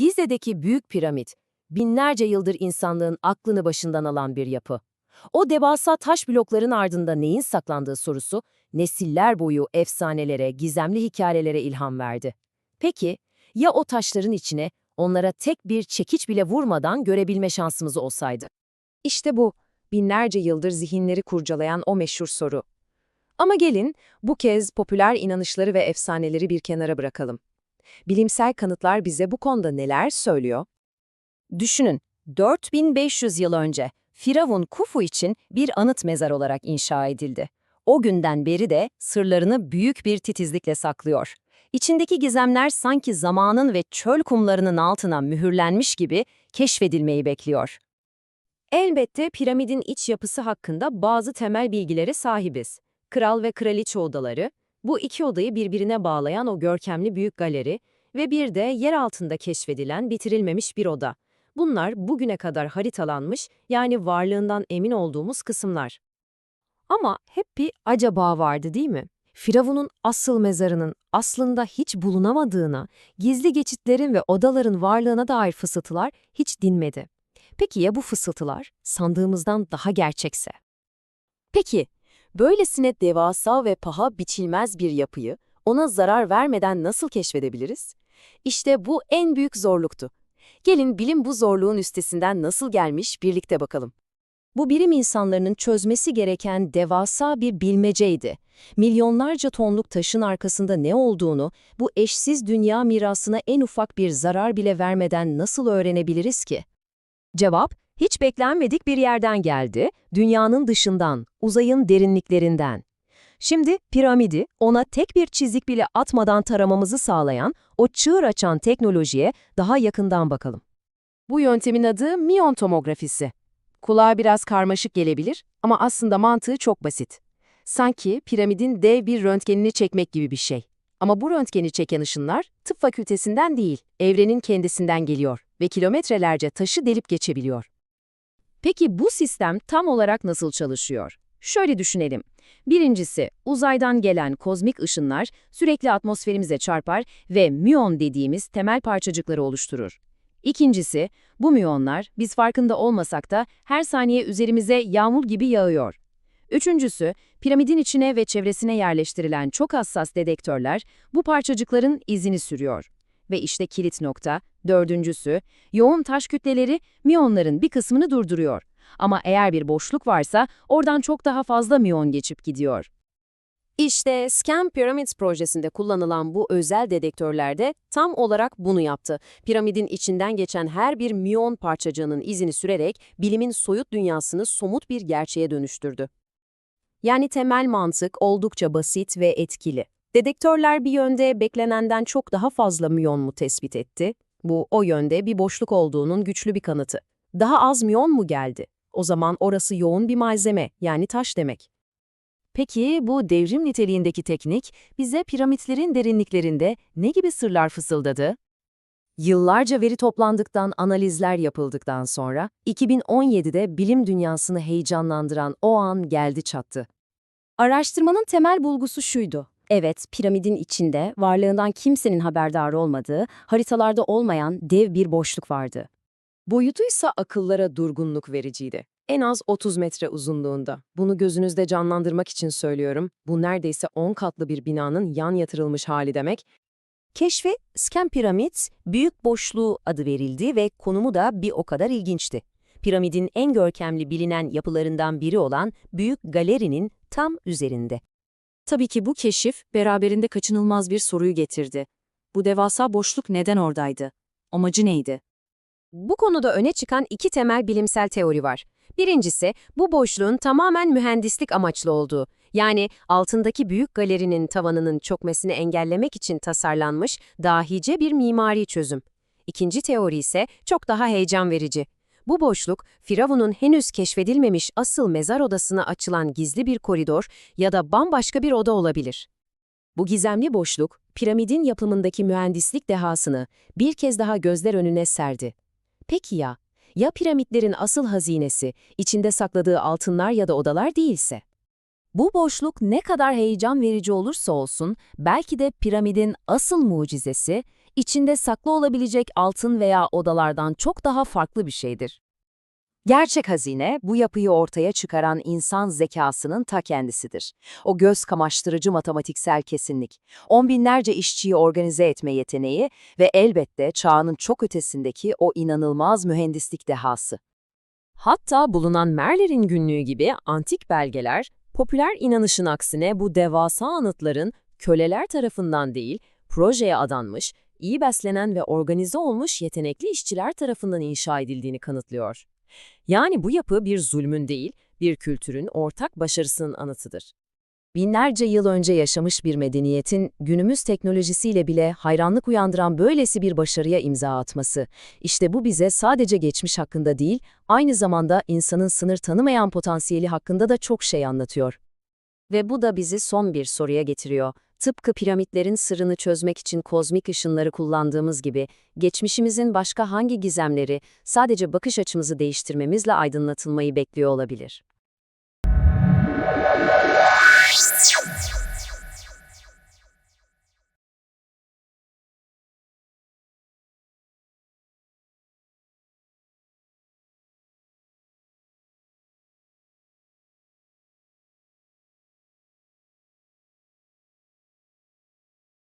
Gize'deki Büyük Piramit, binlerce yıldır insanlığın aklını başından alan bir yapı. O devasa taş blokların ardında neyin saklandığı sorusu, nesiller boyu efsanelere, gizemli hikayelere ilham verdi. Peki, ya o taşların içine onlara tek bir çekiç bile vurmadan görebilme şansımız olsaydı? İşte bu, binlerce yıldır zihinleri kurcalayan o meşhur soru. Ama gelin, bu kez popüler inanışları ve efsaneleri bir kenara bırakalım. Bilimsel kanıtlar bize bu konuda neler söylüyor? Düşünün, 4500 yıl önce Firavun Kufu için bir anıt mezar olarak inşa edildi. O günden beri de sırlarını büyük bir titizlikle saklıyor. İçindeki gizemler sanki zamanın ve çöl kumlarının altına mühürlenmiş gibi keşfedilmeyi bekliyor. Elbette piramidin iç yapısı hakkında bazı temel bilgilere sahibiz. Kral ve kraliçe odaları, bu iki odayı birbirine bağlayan o görkemli büyük galeri ve bir de yer altında keşfedilen bitirilmemiş bir oda. Bunlar bugüne kadar haritalanmış yani varlığından emin olduğumuz kısımlar. Ama hep bir acaba vardı değil mi? Firavun'un asıl mezarının aslında hiç bulunamadığına, gizli geçitlerin ve odaların varlığına dair fısıltılar hiç dinmedi. Peki ya bu fısıltılar sandığımızdan daha gerçekse? Peki, böylesine devasa ve paha biçilmez bir yapıyı ona zarar vermeden nasıl keşfedebiliriz? İşte bu en büyük zorluktu. Gelin bilim bu zorluğun üstesinden nasıl gelmiş birlikte bakalım. Bu bilim insanlarının çözmesi gereken devasa bir bilmeceydi. Milyonlarca tonluk taşın arkasında ne olduğunu, bu eşsiz dünya mirasına en ufak bir zarar bile vermeden nasıl öğrenebiliriz ki? Cevap, hiç beklenmedik bir yerden geldi, dünyanın dışından, uzayın derinliklerinden. Şimdi piramidi ona tek bir çizik bile atmadan taramamızı sağlayan o çığır açan teknolojiye daha yakından bakalım. Bu yöntemin adı miyon tomografisi. Kulağa biraz karmaşık gelebilir ama aslında mantığı çok basit. Sanki piramidin dev bir röntgenini çekmek gibi bir şey. Ama bu röntgeni çeken ışınlar tıp fakültesinden değil, evrenin kendisinden geliyor ve kilometrelerce taşı delip geçebiliyor. Peki bu sistem tam olarak nasıl çalışıyor? Şöyle düşünelim. Birincisi, uzaydan gelen kozmik ışınlar sürekli atmosferimize çarpar ve müyon dediğimiz temel parçacıkları oluşturur. İkincisi, bu müyonlar biz farkında olmasak da her saniye üzerimize yağmur gibi yağıyor. Üçüncüsü, piramidin içine ve çevresine yerleştirilen çok hassas dedektörler bu parçacıkların izini sürüyor. Ve işte kilit nokta, dördüncüsü, yoğun taş kütleleri miyonların bir kısmını durduruyor. Ama eğer bir boşluk varsa oradan çok daha fazla miyon geçip gidiyor. İşte Scan Pyramids projesinde kullanılan bu özel dedektörlerde tam olarak bunu yaptı. Piramidin içinden geçen her bir miyon parçacığının izini sürerek bilimin soyut dünyasını somut bir gerçeğe dönüştürdü. Yani temel mantık oldukça basit ve etkili. Dedektörler bir yönde beklenenden çok daha fazla miyon mu tespit etti? Bu o yönde bir boşluk olduğunun güçlü bir kanıtı. Daha az miyon mu geldi? O zaman orası yoğun bir malzeme, yani taş demek. Peki bu devrim niteliğindeki teknik bize piramitlerin derinliklerinde ne gibi sırlar fısıldadı? Yıllarca veri toplandıktan, analizler yapıldıktan sonra 2017'de bilim dünyasını heyecanlandıran o an geldi çattı. Araştırmanın temel bulgusu şuydu. Evet, piramidin içinde varlığından kimsenin haberdar olmadığı, haritalarda olmayan dev bir boşluk vardı. Boyutuysa akıllara durgunluk vericiydi. En az 30 metre uzunluğunda. Bunu gözünüzde canlandırmak için söylüyorum. Bu neredeyse 10 katlı bir binanın yan yatırılmış hali demek. Keşfe Scan Pyramids Büyük Boşluğu adı verildi ve konumu da bir o kadar ilginçti. Piramidin en görkemli bilinen yapılarından biri olan Büyük Galeri'nin tam üzerinde. Tabii ki bu keşif beraberinde kaçınılmaz bir soruyu getirdi. Bu devasa boşluk neden oradaydı? Amacı neydi? Bu konuda öne çıkan iki temel bilimsel teori var. Birincisi, bu boşluğun tamamen mühendislik amaçlı olduğu. Yani altındaki büyük galerinin tavanının çökmesini engellemek için tasarlanmış dahice bir mimari çözüm. İkinci teori ise çok daha heyecan verici. Bu boşluk, Firavun'un henüz keşfedilmemiş asıl mezar odasına açılan gizli bir koridor ya da bambaşka bir oda olabilir. Bu gizemli boşluk, piramidin yapımındaki mühendislik dehasını bir kez daha gözler önüne serdi. Peki ya, ya piramitlerin asıl hazinesi, içinde sakladığı altınlar ya da odalar değilse? Bu boşluk ne kadar heyecan verici olursa olsun, belki de piramidin asıl mucizesi, içinde saklı olabilecek altın veya odalardan çok daha farklı bir şeydir. Gerçek hazine, bu yapıyı ortaya çıkaran insan zekasının ta kendisidir. O göz kamaştırıcı matematiksel kesinlik, on binlerce işçiyi organize etme yeteneği ve elbette çağının çok ötesindeki o inanılmaz mühendislik dehası. Hatta bulunan Merler'in günlüğü gibi antik belgeler, popüler inanışın aksine bu devasa anıtların köleler tarafından değil, projeye adanmış, iyi beslenen ve organize olmuş yetenekli işçiler tarafından inşa edildiğini kanıtlıyor. Yani bu yapı bir zulmün değil, bir kültürün ortak başarısının anıtıdır. Binlerce yıl önce yaşamış bir medeniyetin günümüz teknolojisiyle bile hayranlık uyandıran böylesi bir başarıya imza atması. İşte bu bize sadece geçmiş hakkında değil, aynı zamanda insanın sınır tanımayan potansiyeli hakkında da çok şey anlatıyor. Ve bu da bizi son bir soruya getiriyor. Tıpkı piramitlerin sırrını çözmek için kozmik ışınları kullandığımız gibi, geçmişimizin başka hangi gizemleri sadece bakış açımızı değiştirmemizle aydınlatılmayı bekliyor olabilir?